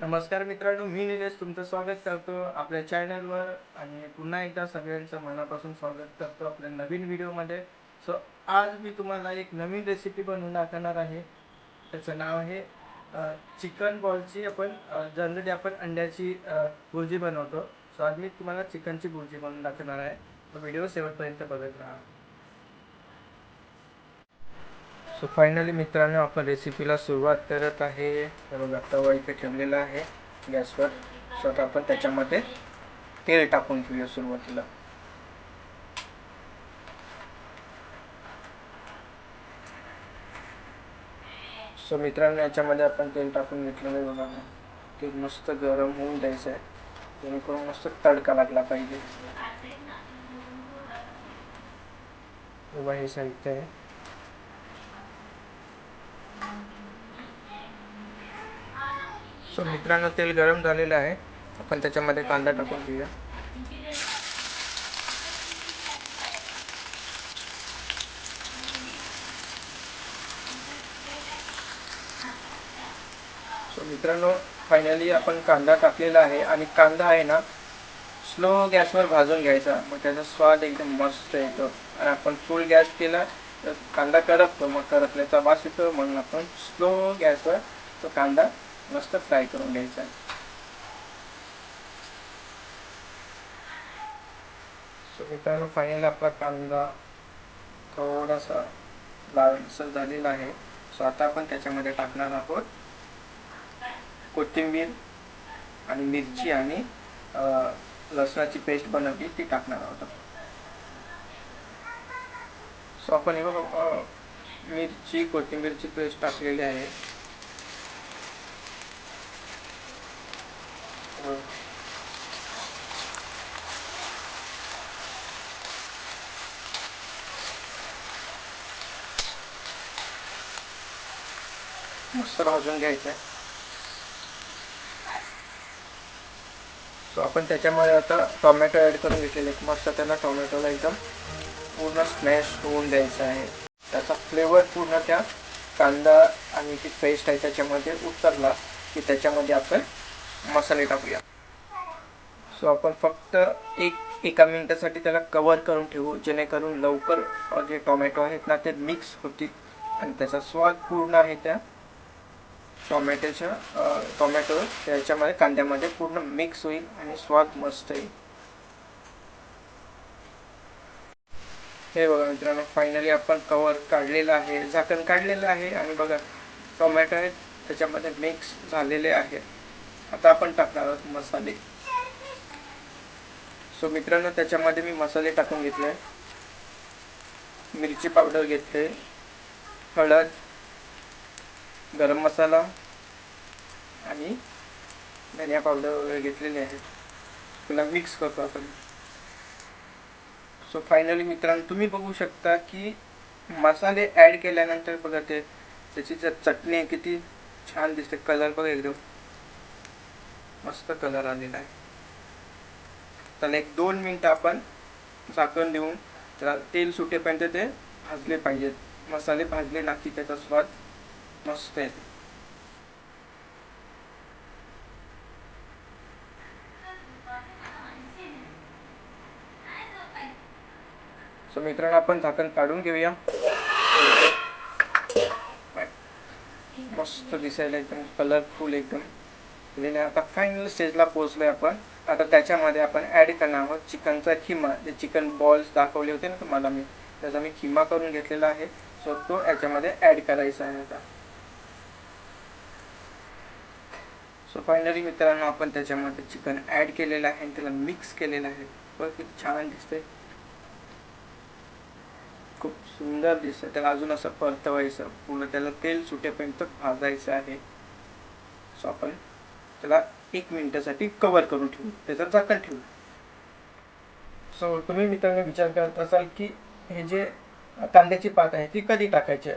नमस्कार मित्रांनो मी निलेश तुमचं स्वागत करतो आपल्या चॅनलवर आणि पुन्हा एकदा सगळ्यांचं मनापासून स्वागत करतो आपल्या नवीन व्हिडिओमध्ये. सो आज मी तुम्हाला एक नवीन रेसिपी बनवून दाखवणार आहे. त्याचं नाव आहे चिकन बॉलची आपण जनरली आपण अंड्याची भुर्जी बनवतो. सो आज मी तुम्हाला चिकनची भुर्जी बनवून दाखवणार आहे. तो व्हिडिओ शेवटपर्यंत बघत राहा. सो फायनली मित्रांनो आपण रेसिपीला सुरुवात करत आहे. तर बघा तवा इथे ठेवलेला आहे गॅसवर. सो आता आपण त्याच्यामध्ये तेल टाकून घेऊया सुरुवातीला. सो मित्रांनो याच्यामध्ये आपण तेल टाकून घेतलेलं आहे बघा. तेल मस्त गरम होऊन द्यायचं आहे. जेणेकरून मस्त तडका लागला पाहिजे. बघा हे साहित्य आहे. सो मित्रांनो तेल गरम झालेलं आहे. आपण त्याच्यामध्ये कांदा टाकून घेऊया. सो मित्रांनो फायनली आपण कांदा टाकलेला आहे आणि कांदा आहे ना स्लो गॅसवर भाजून घ्यायचा. मग त्याचा स्वाद एकदम मस्त येतो. आणि आपण फुल गॅस केला तर कांदा करपतो. मग करपल्याचा वास येतो. म्हणून आपण स्लो गॅसवर तो कांदा मस्त फ्राय करून घ्यायचा सो मित्रांनो फायनल आपला कांदा थोडासा लालसर झालेला आहे. सो आता आपण त्याच्यामध्ये टाकणार आहोत कोथिंबीर आणि मिरची आणि लसणाची पेस्ट बनवली ती टाकणार आहोत सो आपण हे बघा मिरची कोथिंबीरची पेस्ट टाकलेली आहे. मस्त भाजून घ्यायचं आहे सो आपण त्याच्यामध्ये आता टोमॅटो ॲड करून घेतलेले मस्त त्यांना टोमॅटोला एकदम पूर्ण स्मॅश होऊन द्यायचं आहे. त्याचा फ्लेवर पूर्ण त्या कांदा आणि ती पेस्ट आहे त्याच्यामध्ये उतरला की त्याच्यामध्ये आपण मसाले टाकूया. सो आपण फक्त एक एका मिनटासाठी त्याला कवर करून ठेवू जेणेकरून लवकर जे टोमॅटो आहेत ना ते मिक्स होतील. आणि त्याचा स्वाद पूर्ण आहे त्या टोमॅटोच्या टोमॅटो त्याच्यामध्ये कांद्यामध्ये पूर्ण मिक्स होईल आणि स्वाद मस्त येईल. हे बघा मित्रांनो फायनली आपण कवर काढलेलं आहे झाकण काढलेलं आहे. आणि बघा टोमॅटो आहेत त्याच्यामध्ये मिक्स झालेले आहेत. आता आपण टाकणार आहोत मसाले. सो मित्रांनो त्याच्यामध्ये मी मसाले टाकून घेतले. मिरची पावडर घेतले. हळद गरम मसाला आणि धनिया पावडर वगैरे घेतलेले आहेत तुला मिक्स करतो आपण. सो फायनली मित्रांनो तुम्ही बघू शकता की मसाले ॲड केल्यानंतर बघा ते त्याची जर चटणी आहे किती छान दिसते. कलर बघा एकदम. मस्त कलर आलेला आहे. त्याला एक दोन मिनटं आपण झाकण देऊन त्याला तेल सुटेपर्यंत ते भाजले पाहिजेत. मसाले भाजले ना की त्याचा स्वाद मस्त येते सो मित्रांनो आपण झाकण काढून घेऊया. मस्त दिसायला एकदम कलरफुल एकदम. दिलेलं आता फायनल स्टेजला पोहोचलोय आपण. आता त्याच्यामध्ये आपण ॲड करणार आहोत चिकनचा खिमा. जे चिकन बॉल्स दाखवले होते ना तुम्हाला मी त्याचा मी खिमा करून घेतलेला आहे. सो तो याच्यामध्ये ॲड करायचा आहे आता. सो फायनली मित्रांनो आपण त्याच्यामध्ये चिकन ॲड केलेलं आहे आणि त्याला मिक्स केलेलं आहे. बघ किती छान दिसतंय. खूप सुंदर दिसतं त्याला अजून असं परतवायचं. पूर्ण त्याला तेल सुटेपर्यंत भाजायचं आहे. सो आपण त्याला एक मिनिटासाठी कवर करून ठेवू. त्याचं झाकण ठेवू. सो तुम्ही मित्रांनो विचार करत असाल की हे जे कांद्याची पात आहे ती कधी टाकायची?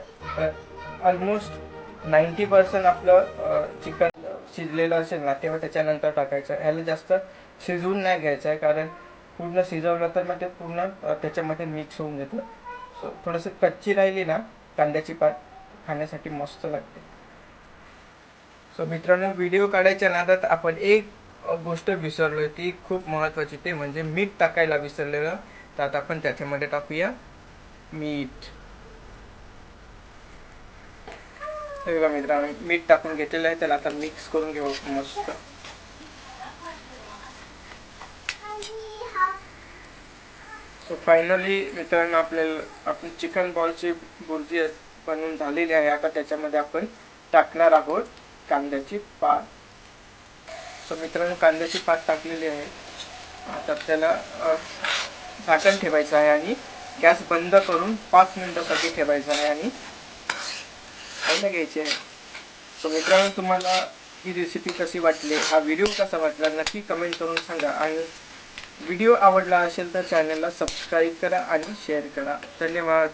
ऑलमोस्ट नाईंटी पर्सेंट आपलं चिकन शिजलेलं असेल ना तेव्हा त्याच्यानंतर टाकायचं. ह्याला जास्त शिजवून नाही घ्यायचं आहे कारण पूर्ण शिजवलं तर मग ते पूर्ण त्याच्यामध्ये मिक्स होऊन जातं. सो थोडंसं कच्ची राहिली ना कांद्याची पात खाण्यासाठी मस्त लागते. तर मित्रांनो व्हिडिओ काढायच्या नादात आपण एक गोष्ट विसरलो ती खूप महत्त्वाची ते म्हणजे मीठ टाकायला विसरलेलं. तर आता आपण त्याच्यामध्ये टाकूया मीठ. हे बघा मित्रांनो मीठ टाकून घेतलेलं आहे. त्याला आता मिक्स करून घेऊ मस्त. सो फायनली मित्रांनो आपल्याला आपण चिकन बॉलची बुर्जी बनवून झालेली आहे. आता त्याच्यामध्ये आपण टाकणार आहोत. कांद्याची पात सो मित्रांनो कांद्याची पात टाकलेली आहे. आता त्याला झाकण ठेवायचं आहे आणि गॅस बंद करून पाच मिनिटासाठी ठेवायचं आहे आणि खायला घ्यायची आहे. सो मित्रांनो तुम्हाला ही रेसिपी कशी वाटली हा व्हिडिओ कसा वाटला नक्की कमेंट करून सांगा. आणि व्हिडिओ आवडला असेल तर चॅनलला सबस्क्राईब करा आणि शेअर करा. धन्यवाद.